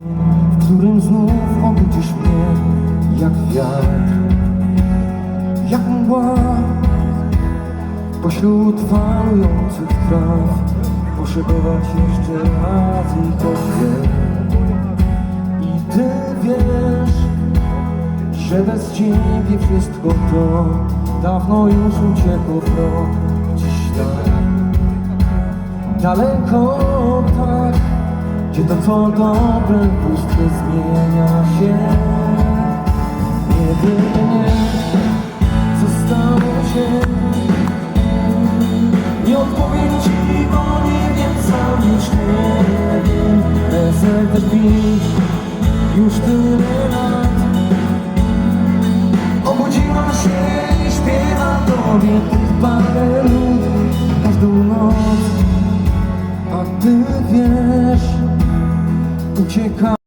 w którym znów obudzisz mnie jak wiatr, jak mgła pośród falujących traw. Poszybować jeszcze raz i to wiem. I ty wiesz, że bez ciebie wszystko to dawno już uciekło w rok. Gdzieś tam daleko tak, gdzie to co dobre pustkę zmienia się. Jedynie zostało się. Nie odpowiem ci, bo nie wiem, sam już nie wiem. Już tyle lat. Obudziłam się i śpiewam tobie tych parę każdą noc. A ty wiesz, uciekam.